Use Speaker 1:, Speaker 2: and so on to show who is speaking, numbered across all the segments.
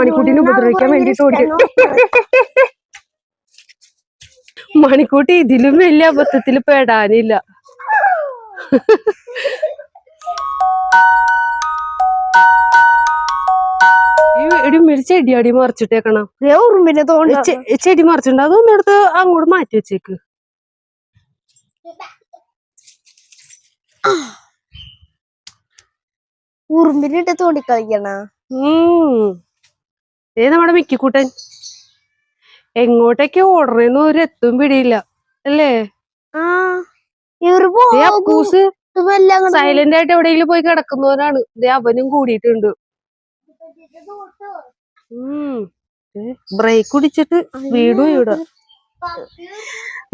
Speaker 1: മണിക്കൂട്ടിനെ ഉപദ്രവിക്കാൻ വേണ്ടിട്ട് ഓടിക്കും മണിക്കൂട്ടി ഇതിലും വലിയ അബദ്ധത്തിൽ പെടാനില്ല. ചെടിയാടി എടി മേടി ചെടി അടി മറിച്ചിട്ടേക്കണം?
Speaker 2: ഉറുമ്പിനെ
Speaker 1: ചെടി മറിച്ചിട്ടുണ്ട്. അതൊന്നും എടുത്ത് അങ്ങോട്ട് മാറ്റി വെച്ചേക്ക്.
Speaker 2: ഉറുമ്പിനിട്ട് തോണ്ടിക്കളിക്കണ.
Speaker 1: ഉം. ഏ നമ്മുടെ മിക്കിക്കൂട്ടൻ? എങ്ങോട്ടേക്ക് ഓടണേന്ന് ഒരു എത്തും പിടിയില്ല അല്ലേ? അപ്പൂസ് സൈലന്റ് ആയിട്ട് എവിടെയെങ്കിലും പോയി കിടക്കുന്നവരാണ്. ദേ അവനും കൂടിയിട്ടുണ്ട്. ബ്രേക്ക് കുടിച്ചിട്ട് വീടും ഇവിടെ.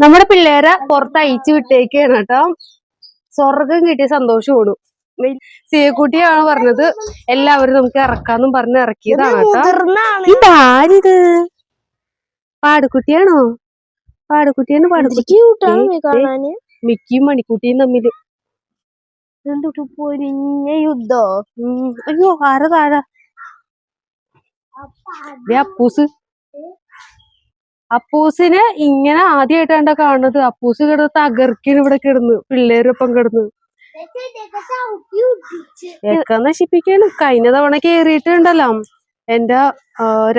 Speaker 1: നമ്മുടെ പിള്ളേരെ പുറത്ത് അയച്ചു വിട്ടേക്കാണ് കേട്ടോ. സ്വർഗം കിട്ടിയ സന്തോഷം ഓടും സീക്കുട്ടിയാണ് പറഞ്ഞത്. എല്ലാവരും നമുക്ക് ഇറക്കാന്നും പറഞ്ഞ് ഇറക്കിയതാണ് ഇതാരിത് പാടുക്കുട്ടിയാണോ? പാടുക്കുട്ടിയാണ് പാടുക്കുട്ടി. മിക്കിയും മണിക്കുട്ടിയും
Speaker 2: തമ്മിൽ. പൊരിഞ്ഞ യുദ്ധോ?
Speaker 1: അയ്യോ ആര താഴെ? അപ്പൂസ്. അപ്പൂസിനെ ഇങ്ങനെ ആദ്യമായിട്ടാണ്ട കാണുന്നത്. അപ്പൂസ് കിടന്ന് തകർക്കിന് ഇവിടെ കിടന്ന്. പിള്ളേരൊപ്പം കിടന്ന്. ഒക്കെ നശിപ്പിക്കാനും കഴിഞ്ഞ തവണ കേറിയിട്ടുണ്ടല്ലോ. എന്റെ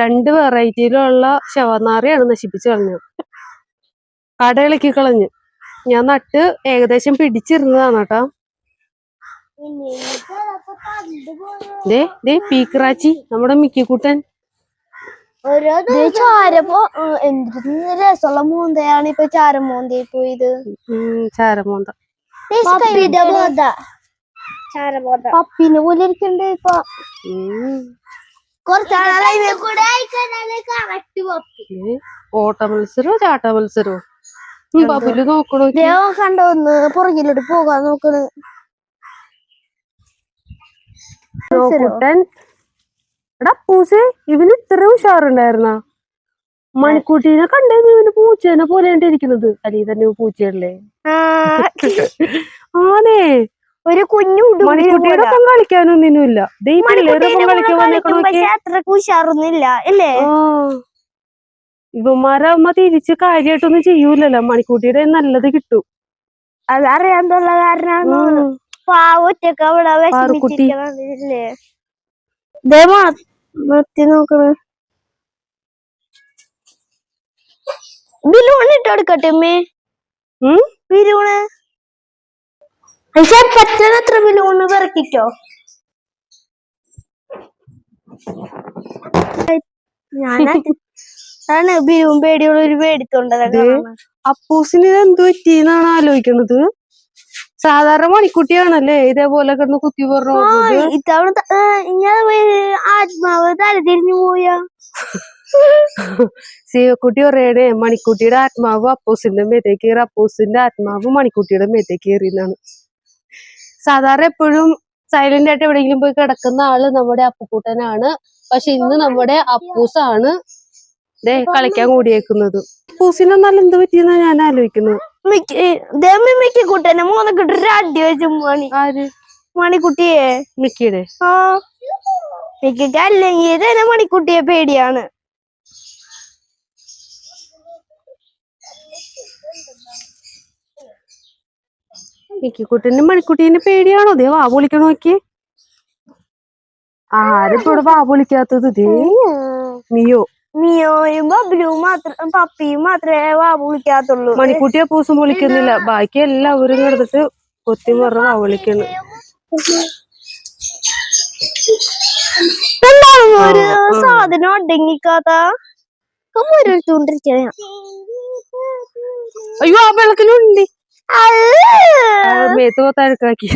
Speaker 1: രണ്ട് വെറൈറ്റിയിലുള്ള ശവനാറിയാണ് നശിപ്പിച്ചു കളഞ്ഞത്. കടയിളക്കി കളഞ്ഞു ഞാൻ നട്ട് ഏകദേശം പിടിച്ചിരുന്നതാണ് കേട്ടോ. ദേ ദേ പീക്രാച്ചി നമ്മുടെ മിക്കിക്കുട്ടൻ.
Speaker 2: ചാരപ്പോ എന്തൊരു രസമുള്ള മൂന്തയാണ് ഇപ്പൊ ചാരം മൂന്തി പോയത്
Speaker 1: ചാരമോന്ത.
Speaker 2: പപ്പിനെ പോലെ ഇരിക്കണ്ട് ഇപ്പൊ.
Speaker 1: ഓട്ട മത്സരോ ചാട്ട മത്സരോ? പപ്പിൽ നോക്കണോ
Speaker 2: കണ്ടോ ഒന്ന് പുറകിലോട്ട് പോകാൻ നോക്കണ്.
Speaker 1: എടാ പൂസേ ഇവന് ഇത്ര ഉഷാറുണ്ടായിരുന്ന? മണിക്കൂട്ടീനെ കണ്ടു ഇവന് പൂച്ചേനെ പോലെ ഇരിക്കുന്നത്. അല്ലെ തന്നെ പൂച്ചയല്ലേ?
Speaker 2: ആ,
Speaker 1: ആണേ.
Speaker 2: ഒരു കുഞ്ഞു
Speaker 1: മണിക്കുട്ടിയുടെ ഒപ്പം
Speaker 2: അല്ലേ
Speaker 1: തിരിച്ച് കാര്യമായിട്ടൊന്നും ചെയ്യൂലല്ലോ. മണിക്കൂട്ടിയുടെ നല്ലത് കിട്ടും.
Speaker 2: അതറിയാന്നുള്ള കാരണമാണ്. പാവൊറ്റക്ക് അവിടെ. വിഷമിച്ചിരിക്കണല്ലേ നിർത്തി നോക്കണ് ബിലൂൺ അമ്മേ ബിലൂണ് പച്ചന എത്ര ബിലൂണ് പെറക്കിട്ടോ ഞാനത് ആണ് ബിലൂൺ പേടിയുള്ള ഒരു പേടിത്തൊണ്ടതൊക്കെ
Speaker 1: ദേ. അപ്പൂസിന് എന്ത് പറ്റിയെന്നാണ് ആലോചിക്കണത് സാധാരണ മണിക്കുട്ടിയാണല്ലേ? ഇതേപോലെ കിടന്ന് കുത്തി പറഞ്ഞു
Speaker 2: ഇത്തവണ ആത്മാവ് തലതിരിഞ്ഞു പോയാ.
Speaker 1: സീവക്കുട്ടി പറയണേ മണിക്കുട്ടിയുടെ ആത്മാവ് അപ്പൂസിന്റെ മേത്തേ കയറി അപ്പൂസിന്റെ ആത്മാവ് മണിക്കുട്ടിയുടെ മേത്തേക്ക് കയറിയെന്നാണ് സാധാരണ എപ്പോഴും സൈലന്റ് ആയിട്ട് എവിടെയെങ്കിലും പോയി കിടക്കുന്ന ആൾ നമ്മുടെ അപ്പുക്കൂട്ടനാണ്. പക്ഷെ ഇന്ന് നമ്മുടെ അപ്പൂസാണ് ദേ കളിക്കാൻ കൂടിയേക്കുന്നത്. അപ്പൂസിനെ നല്ല എന്ത് പറ്റിയെന്നാ ഞാൻ ആലോചിക്കുന്നത്.
Speaker 2: മണിക്കുട്ടിയെ.
Speaker 1: മിക്കിയുടെ?
Speaker 2: മിക്കക്ക് അല്ലെങ്കിൽ തന്നെ മണിക്കുട്ടിയെ പേടിയാണ്.
Speaker 1: മിക്കിക്കുട്ടന് മണിക്കുട്ടീനെ പേടിയാണോ? ദേ വാ വിളിക്കണ നോക്കി ആരിപ്പോ ഇവിടെ വാ വിളിക്കാത്തത്? ദേ മിയോ.
Speaker 2: മിയോയും ബബ്ലുവും മാത്രം പപ്പിയും മാത്രമേ വാ വിളിക്കാത്തുള്ളൂ.
Speaker 1: മണിക്കുട്ടി അപ്പൂസും വിളിക്കുന്നില്ല. ബാക്കി എല്ലാവരും കിടന്നിട്ട് കൊത്തി പറഞ്ഞ വാ വിളിക്കുന്നു.
Speaker 2: എന്താണ് ഒരു സാധനം അടങ്ങിക്കാത്ത മുരടുത്തോണ്ടിരിക്കണ
Speaker 1: അയ്യോ ആ വെള്ളത്തിലുണ്ട്. മേത്ത് കൊത്തഴുക്കാക്കി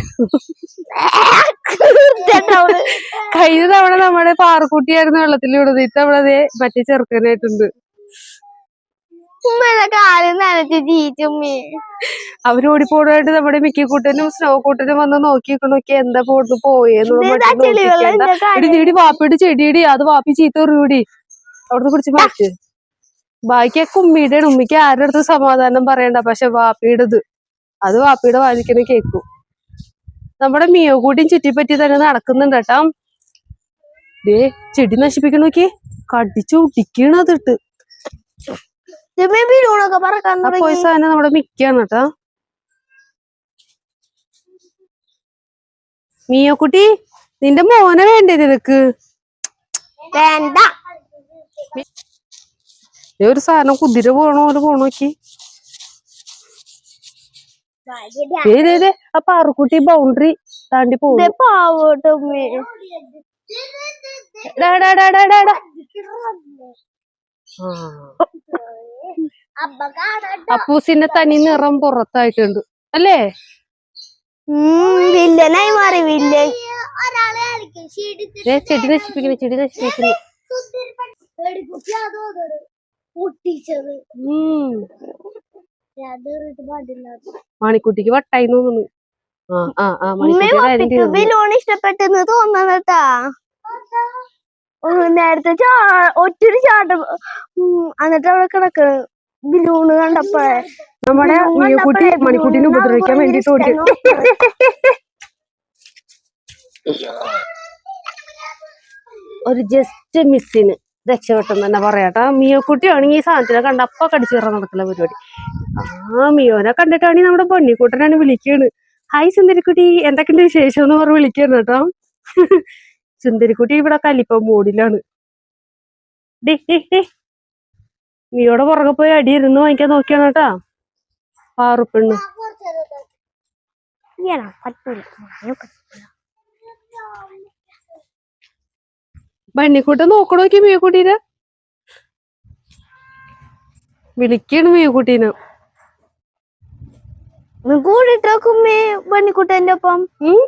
Speaker 1: കഴിഞ്ഞ തവണ നമ്മുടെ പാറക്കുട്ടിയായിരുന്നു വെള്ളത്തിലിടുന്നത് ഇത്തവണ ദേ മറ്റേ ചെറുക്കനായിട്ടുണ്ട്. അവർ ഓടിപ്പോടായിട്ട് നമ്മുടെ മിക്ക കൂട്ടനും സ്നോ കൂട്ടനും വന്ന് നോക്കി നോക്കി എന്താ പോട്ട്
Speaker 2: പോയെന്ന് വാപ്പിട്ട്
Speaker 1: ഇടി വാപ്പിയുടെ ചെടിയിടി അത് വാപ്പി ചീത്ത എറിയൂടി അവിടുന്ന് പിടിച്ച് മാറ്റ് ബാക്കിയൊക്കെ ഉമ്മിയുടെ ഉമ്മിക്ക് ആരുടെ അടുത്ത് സമാധാനം പറയണ്ട. പക്ഷെ വാപ്പിയുടേത്. അത് വാപ്പിയുടെ വാദിക്കുന്ന കേക്കും നമ്മുടെ മിയോ കൂട്ടിയും ചുറ്റിപ്പറ്റി തന്നെ നടക്കുന്നുണ്ട് കേട്ടോ. ദേ ചെടി നശിപ്പിക്കണ നോക്കി കടിച്ചു ഒട്ടിക്കണത് ഇട്ട് ആ പോയ സാധനം നമ്മുടെ മിക്കാണ് കേട്ടാ. മിയോക്കുട്ടി നിന്റെ മോനെ വേണ്ടേ നിനക്ക്?
Speaker 3: വേണ്ട.
Speaker 1: ഒരു സാധനം കുതിര പോണോ പോലെ പോണ ദേ ആ പാറുക്കുട്ടി ബൗണ്ടറി താണ്ടി പോകും. അപ്പൂസിന്റെ തനി നിറം പുറത്തായിട്ടുണ്ട്. അല്ലേ?
Speaker 3: വില്ലനായി മാറി വില്ലൻ
Speaker 1: ചെടി നശിപ്പിക്കുന്നു ചെടി നശിപ്പിക്കുന്നു. മണിക്കുട്ടിക്ക് വട്ടായി തോന്നുന്നു. ആ ആ
Speaker 3: ബലൂൺ ഇഷ്ടപ്പെട്ടെന്ന് തോന്നണട്ടാ നേരത്തെ ഒറ്റൊരു ചാട്ടം എന്നിട്ട് അവിടെ കിടക്കണ് ബിലൂണ് കണ്ടപ്പോഴേ
Speaker 1: നമ്മുടെ
Speaker 3: കണ്ടപ്പോഴേ
Speaker 1: മണിക്കുട്ടിനെ ഉപദ്രവിക്കാൻ വേണ്ടിട്ട് ഓടി ഒരു ജസ്റ്റ് മിസ്സിന്. രക്ഷപ്പെട്ടെന്ന് തന്നെ പറയാട്ടോ മിയോക്കുട്ടി ആണെങ്കിൽ ഈ സാധനത്തിനെ കണ്ട അപ്പൊ കടിച്ചു കയറാൻ പരിപാടി. ആ മിയോനെ കണ്ടിട്ടാണെങ്കിൽ നമ്മുടെ പൊന്നിക്കുട്ടനാണ് വിളിക്കുന്നത് ഹായ് സുന്ദരിക്കുട്ടി എന്തൊക്കെയുണ്ട് വിശേഷം എന്ന് പറഞ്ഞ് വിളിക്കുന്നു കേട്ടോ. സുന്ദരിക്കുട്ടി ഇവിടെ കലിപ്പ മൂടിലാണ്. ഡി മിയോടെ പുറകെ പോയി അടി ഇരുന്ന് വാങ്ങിക്കാൻ നോക്കിയാണ് കേട്ടാ. പാറുപ്പെണ്ണ്
Speaker 3: പറ്റൂല.
Speaker 1: ബണ്ണിക്കുട്ടൻ നോക്കണോ നോക്കി മിയക്കുട്ടീനെ വിളിക്കാണ് മിയക്കുട്ടീനെ
Speaker 3: നീ കൂടിട്ടോക്കുമ്മേ ബണ്ണിക്കുട്ടന്റെ ഒപ്പം.
Speaker 1: ഉം?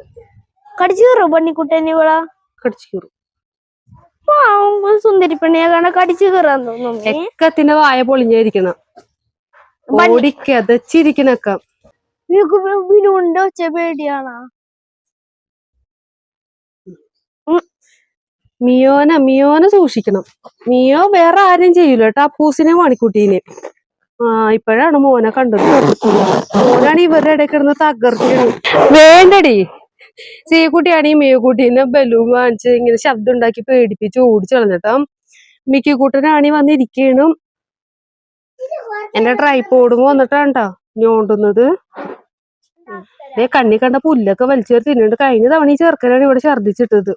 Speaker 3: കടിച്ചു കയറോ ബണ്ണിക്കുട്ടൻ ഇവളാ?
Speaker 1: കടിച്ചു കയറും
Speaker 3: പാവം സുന്ദരി പെണ്ണിയെ കാണാൻ കടിച്ചു കയറാൻ തോന്നുന്നു
Speaker 1: എക്കത്തിന്റെ വായ പൊളിഞ്ഞിരിക്കണ ഓടിക്കതച്ചിരിക്കണക്കാം കതച്ചിരിക്കണക്ക.
Speaker 3: ബിനുണ്ട് ഒച്ച പേടിയാണോ?
Speaker 1: മിയോന മിയോനെ സൂക്ഷിക്കണം. മിയോ വേറെ ആരും ചെയ്യൂല കേട്ടോ അപ്പൂസിനെ മണിക്കുട്ടീനെ. ആ ഇപ്പോഴാണ് മോനെ കണ്ടത്. മോനാണ് ഇവരുടെ ഇടയിൽ കിടന്ന് തകർക്കണ് വേണ്ടടി. സീക്കുട്ടിയാണ് ഈ മിയക്കുട്ടീനെ ബലൂൺ വാങ്ങിച്ച് ഇങ്ങനെ ശബ്ദം ഉണ്ടാക്കി പേടിപ്പിച്ച് ഓടിച്ചു കളഞ്ഞിട്ടാ മിക്കിക്കുട്ടനാണി വന്നിരിക്കണം എന്റെ ട്രൈപ്പോഡും വന്നിട്ടാണ് ട്ടോ ഞോണ്ടുന്നത്. ദേ കണ്ണി കണ്ട പുല്ലൊക്കെ വലിച്ചേർ തിന്നുണ്ട്. കഴിഞ്ഞ തവണ ഈ ചെറുക്കനാണ് ഇവിടെ ഛർദിച്ചിട്ടത്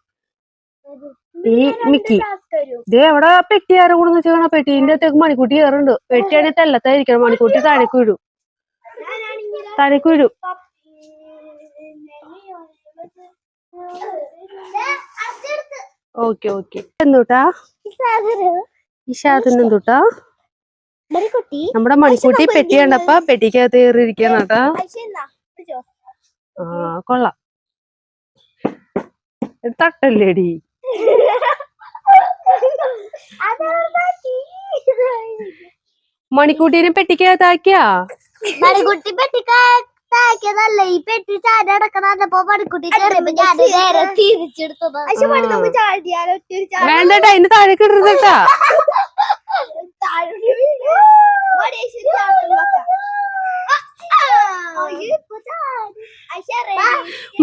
Speaker 1: ഈ മിക്കി. ദേ എവിടെ പെട്ടി ആരെ കൂടെ വെച്ചാൽ പെട്ടീന്റെ അകത്തേക്ക് മണിക്കുട്ടി കയറുണ്ട് പെട്ടിയാണെങ്കിൽ തെല്ലത്തായിരിക്കണം. മണിക്കുട്ടി താഴേക്ക് വീഴും താഴേക്ക് വീഴും ഓക്കെ ഓക്കെ. എന്തുട്ടാ ഇഷാദിന്. എന്തുട്ടാ? നമ്മുടെ മണിക്കുട്ടി പെട്ടി കണ്ടപ്പ പെട്ടിക്കകത്ത് കയറിയിരിക്കാണ് കേട്ടാ. ആ കൊള്ളാം. തട്ടല്ലേടി. മണിക്കുട്ടീനെ പെട്ടിക്കകത്താക്കിയാ?
Speaker 3: മണിക്കുട്ടി പെട്ടി താക്കിയതല്ല ഈ പെട്ടി ചാടി അടക്കണപ്പോ മണിക്കുട്ടി
Speaker 1: വേണ്ടട്ടാ അതിന് താഴെ ഇടരുത് കേട്ടാ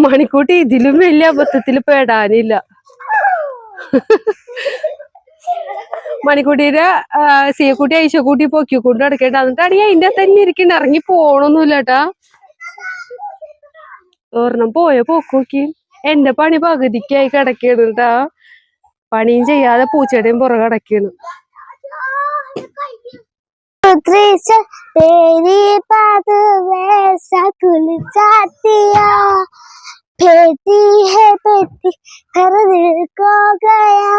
Speaker 1: മണിക്കൂട്ടി ഇതിലും വലിയ അബദ്ധത്തിൽ പെടാനില്ല. മണിക്കുട്ടീനെ സീക്കുട്ടി ഐശക്കുട്ടി പൊക്കിക്കൊണ്ട് നടക്കേണ്ട എന്നിട്ടാണെങ്കിൽ അതിന്റെ തന്നെ ഇരിക്കണ്ട ഇറങ്ങി പോണൊന്നുമില്ല കേട്ടാ ഒരെണ്ണം പോയ പോക്കോക്കി എന്റെ പണി പകുതിക്കായി കിടക്കാണ് കേട്ടാ പണിയും ചെയ്യാതെ പൂച്ചയുടെയും പുറകെ കിടക്കാണ്
Speaker 3: त्रिशा तेरी बात वैसा कुल चातिया फेटी है पेटी कर दिल को गया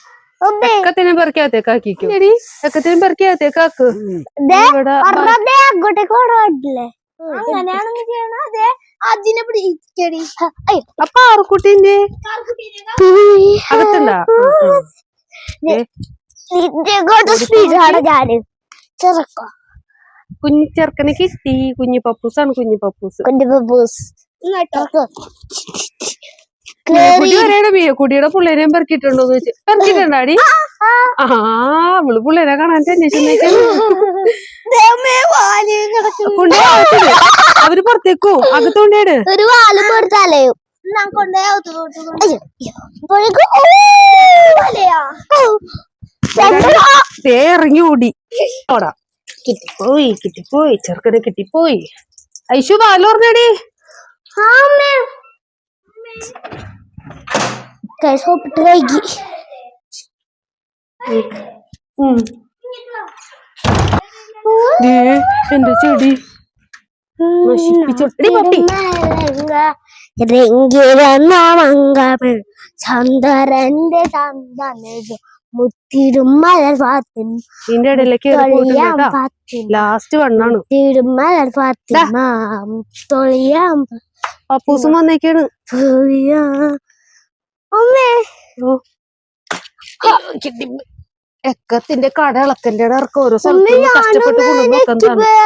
Speaker 1: എക്കത്തിനും പെറുക്കകത്തേക്കാക്കിക്കും എക്കത്തിനും പെറുക്കകത്തേക്കാക്ക്
Speaker 3: ദേ,
Speaker 1: ഇവിടെ
Speaker 3: ഒരെണ്ണത്തെ അങ്ങോട്ടേക്ക് ചെയ്യണം. അതെ അതിനെ പിടിക്കടി
Speaker 1: അപ്പൊ ആർക്കുട്ടിന്റെ അകത്തുണ്ടാ?
Speaker 3: സ്പീഡാണ് ഞാൻ. ചെറുക്കോ.
Speaker 1: കുഞ്ഞി ചെറുക്കനെ കിട്ടി കുഞ്ഞി പപ്പൂസാണ് കുഞ്ഞി പപ്പൂസ്.
Speaker 3: കുഞ്ഞു പപ്പൂസ്.
Speaker 1: കുടി വരെയാണ് മിയക്കുട്ടിയുടെ പിള്ളേരെയും പെറുക്കിയിട്ടുണ്ടോ എന്ന് ചോദിച്ചു. പെറുക്കിട്ടുണ്ടാടി ആ അവൾ പിള്ളേരെ കാണാൻ അന്വേഷിച്ചു കൊണ്ടേ. അവർ പുറത്തേക്കോ? അകത്തോണ്ടേട്
Speaker 3: ഒരു വാലും
Speaker 1: ഇറങ്ങി ഓടി. ഓടാ. കിട്ടിപ്പോയി കിട്ടിപ്പോയി. ചെറുക്കനെ കിട്ടിപ്പോയി. ഐശു പാൽ പറഞ്ഞടി
Speaker 3: സോപ്പിട്ട് വൈകി
Speaker 1: ഉം. ദേ, എന്റെ ചെടി? നശിപ്പിച്ചു. എടി പട്ടി.
Speaker 3: രംഗിരമംഗമ ചന്ദ്രന്റെ ചന്ദനജ. മുത്തിടും മലർ പാത്തിൻ.
Speaker 1: ഇതിന്റെ ഇടയിലേക്ക് ലാസ്റ്റ് വണ്ണാണ്
Speaker 3: മുത്തിടും മലർ പാത്തിൻ. തൊളിയാം
Speaker 1: പപ്പൂസും വന്നേക്കാണ്.
Speaker 3: തൊളിയാ.
Speaker 1: എക്കത്തിന്റെ കട ഇളക്കന്റെ ഇറക്കം ഓരോ സ്ഥലത്ത് കഷ്ടപ്പെട്ട്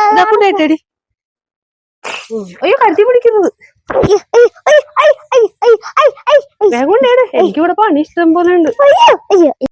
Speaker 1: ഇതാ കൊണ്ടേട്ടടി അയ്യോ കരുതി പിടിക്കുന്നത് വേഗം എനിക്ക് എനിക്കിവിടെ പണി ഇഷ്ടം പോലെ ഉണ്ട്.